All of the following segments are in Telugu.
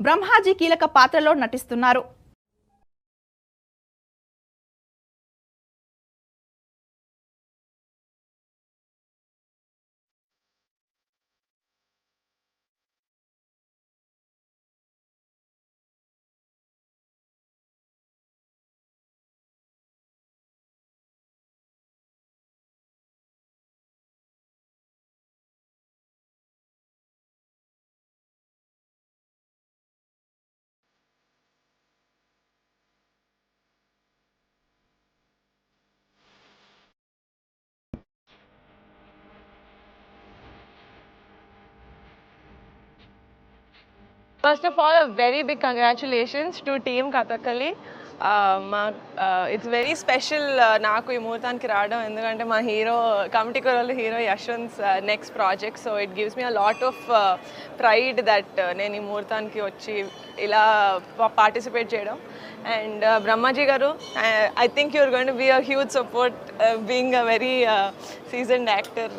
బ్రహ్మాజీ కీలక పాత్రలో నటిస్తున్నారు. First of all, a very big congratulations to Team Kathakali. మా ఇట్స్ వెరీ స్పెషల్ నాకు ఈ ముహూర్తానికి రావడం. ఎందుకంటే మా hero committee Kurrollu hero Yashwanth next project so it gives me a lot of pride that నేను ఈ ముహూర్తానికి వచ్చి ఇలా పార్టిసిపేట్ చేయడం. And Brahmaji garu I think you're going be a huge support being a very seasoned actor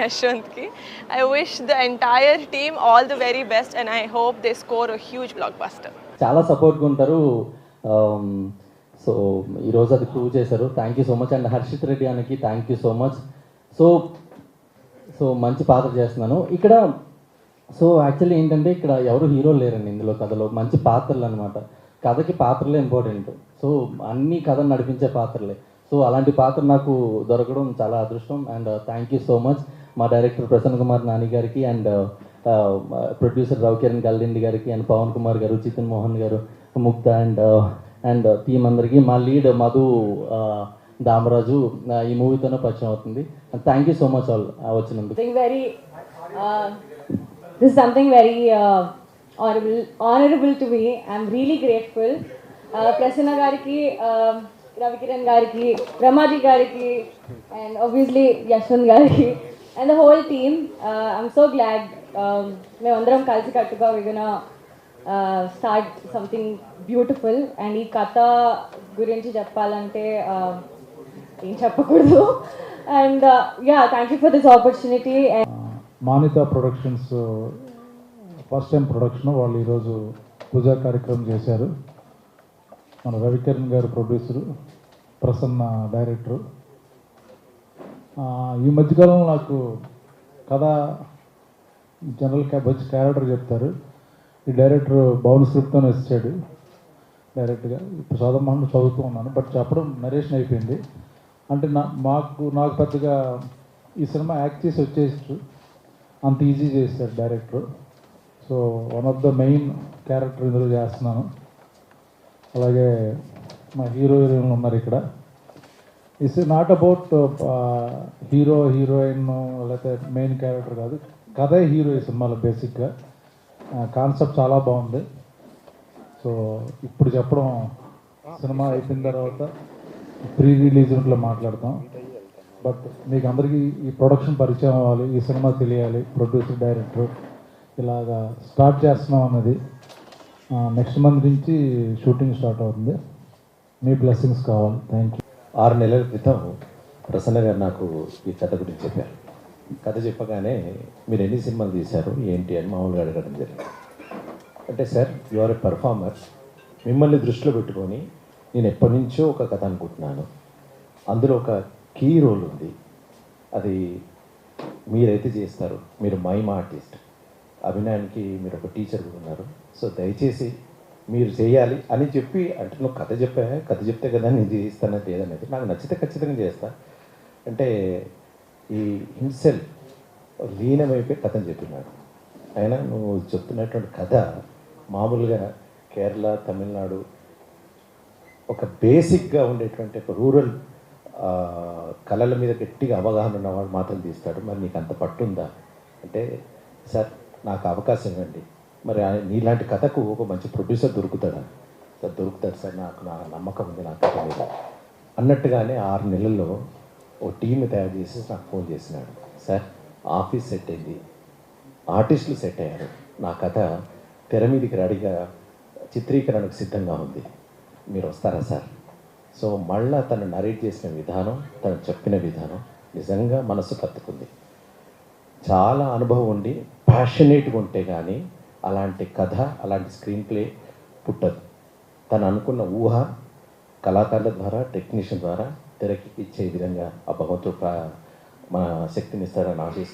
యశ్వంత్కి. I wish the entire team all the very best and I hope they score a huge blockbuster చాలా సపోర్ట్గా ఉంటారు. Um, సో ఈరోజు అది ప్రూవ్ చేశారు. Thank you so much and Harshith Reddy అనికి thank you so much so so మంచి పాత్ర చేస్తున్నాను. ఇక్కడ సో యాక్చువల్లీ ఏంటంటే ఇక్కడ ఎవరు హీరో లేరండి ఇందులో కథలో. మంచి పాత్రలు అనమాట కథకి పాత్రలే ఇంపార్టెంట్ సో అన్ని కథ నడిపించే పాత్రలే. సో అలాంటి పాత్ర నాకు దొరకడం చాలా అదృష్టం. And thank you so much మా డైరెక్టర్ ప్రసన్న కుమార్ నాని గారికి and producer uh, uh, Ravikiran Gallindi గారికి అండ్ పవన్ కుమార్ గారు చితన్ మోహన్ గారు ముక్త అండ్ అండ్ థీమ్ అందరికీ మా లీడ్ మధు దామరాజు ఈ మూవీతోనే పరిచయం అవుతుంది thank you so much all వచ్చినందుకు very this something very honourable honourable to me I'm really grateful Prasanna గారికి రవికిరణ్ గారికి రమాజీ గారికి అండ్ ఆబ్వియస్లీ యశ్వంత్ గారికి and the whole team I'm so glad మేమందరం కలిసి కట్టుగా విగన స్టార్ట్ సంథింగ్ బ్యూటిఫుల్ అండ్ ఈ కథ గురించి చెప్పాలంటే ఏం చెప్పకూడదు. And yeah thank you for this opportunity and Manitha productions first time production వాళ్ళు ఈరోజు పూజా కార్యక్రమం చేశారు. మన రవికిరణ్ గారు ప్రొడ్యూసరు ప్రసన్న డైరెక్టరు ఈ మధ్యకాలంలో నాకు కథ జనరల్ క్యాబ్ వచ్చి క్యారెక్టర్ చెప్తారు. ఈ డైరెక్టర్ బౌన్ స్క్రిప్ట్తో వచ్చాడు డైరెక్ట్గా. ఇప్పుడు చదవమని చదువుతూ ఉన్నాను. బట్ చెప్పడం నరేషన్ అయిపోయింది. అంటే నా మాకు నాకు పెద్దగా ఈ సినిమా యాక్ట్ చేసి వచ్చేసి అంత ఈజీ చేశారు director. So one of the main character ఇందులో చేస్తున్నాను. అలాగే మా హీరో హీరోయిన్లు ఉన్నారు ఇక్కడ. It's not about hero heroine లేకపోతే మెయిన్ క్యారెక్టర్ కాదు. కథే హీరో ఈ సినిమాలో బేసిక్గా కాన్సెప్ట్ చాలా బాగుంది. సో ఇప్పుడు చెప్పడం సినిమా అయిపోయిన తర్వాత ప్రీ రిలీజ్ ఇంట్లో మాట్లాడతాం. బట్ మీకు అందరికీ ఈ ప్రొడక్షన్ పరిచయం అవ్వాలి ఈ సినిమా తెలియాలి ప్రొడ్యూసర్ డైరెక్టర్ ఇలాగా స్టార్ట్ చేస్తున్నాం అన్నది. నెక్స్ట్ మంత్ నుంచి షూటింగ్ స్టార్ట్ అవుతుంది. మీ బ్లెస్సింగ్స్ కావాలి. థ్యాంక్ యూ ఆరు నెలల క్రితం ప్రసన్న గారు నాకు ఈ కథ గురించి చెప్పారు. కథ చెప్పగానే మీరు ఎన్ని సినిమాలు తీశారు? ఏంటి అని మామూలుగా అడగడం జరిగింది. అంటే sir you are a performer మిమ్మల్ని దృష్టిలో పెట్టుకొని నేను ఎప్పటి నుంచో ఒక కథ అనుకుంటున్నాను. అందులో ఒక కీ రోల్ ఉంది. అది మీరైతే చేస్తారు. మీరు మైమ్ ఆర్టిస్ట్ అభినయానికి మీరు ఒక టీచర్ కూడా ఉన్నారు. సో దయచేసి మీరు చేయాలి అని చెప్పి అంటే నువ్వు కథ చెప్పా కథ చెప్తే కదా నేను చేయిస్తానంటే ఏదనేది నాకు నచ్చితే ఖచ్చితంగా చేస్తా. అంటే ఈ హింసెల్ లీనమైపోయి కథను చెప్పినాడు. అయినా నువ్వు చెప్తున్నటువంటి కథ మామూలుగా కేరళ తమిళనాడు ఒక బేసిక్గా ఉండేటువంటి ఒక రూరల్ కళల మీద గట్టిగా అవగాహన ఉన్నవాడు మాత్రం తీస్తాడు. మరి నీకు అంత పట్టుందా అంటే సార్ నాకు అవకాశం ఇవ్వండి. మరి ఆ- నీలాంటి కథకు ఒక మంచి ప్రొడ్యూసర్ దొరుకుతాడా? సార్ దొరుకుతాడు సార్. నాకు నా నమ్మకం ఉంది. నా కథ మీద అన్నట్టుగానే ఆరు నెలల్లో ఓ టీమ్ తయారు చేసి నాకు ఫోన్ చేసినాడు. సార్ ఆఫీస్ సెట్ అయింది. ఆర్టిస్టులు సెట్ అయ్యారు. నా కథ తెర మీదకి రెడీగా చిత్రీకరణకు సిద్ధంగా ఉంది. మీరు వస్తారా సార్? సో మళ్ళా తను నరేట్ చేసిన విధానం తను చెప్పిన విధానం నిజంగా మనసు కత్తుకుంది. చాలా అనుభవం ఉండి ప్యాషనేట్గా ఉంటే కానీ అలాంటి కథ అలాంటి స్క్రీన్ ప్లే పుట్టదు. తను అనుకున్న ఊహ కళాకారుల ద్వారా టెక్నీషియన్ ద్వారా తెరకెక్కించే ఇచ్చే విధంగా ఆ భగవంతుడు మన శక్తిని ఇస్తారని ఆశిస్తూ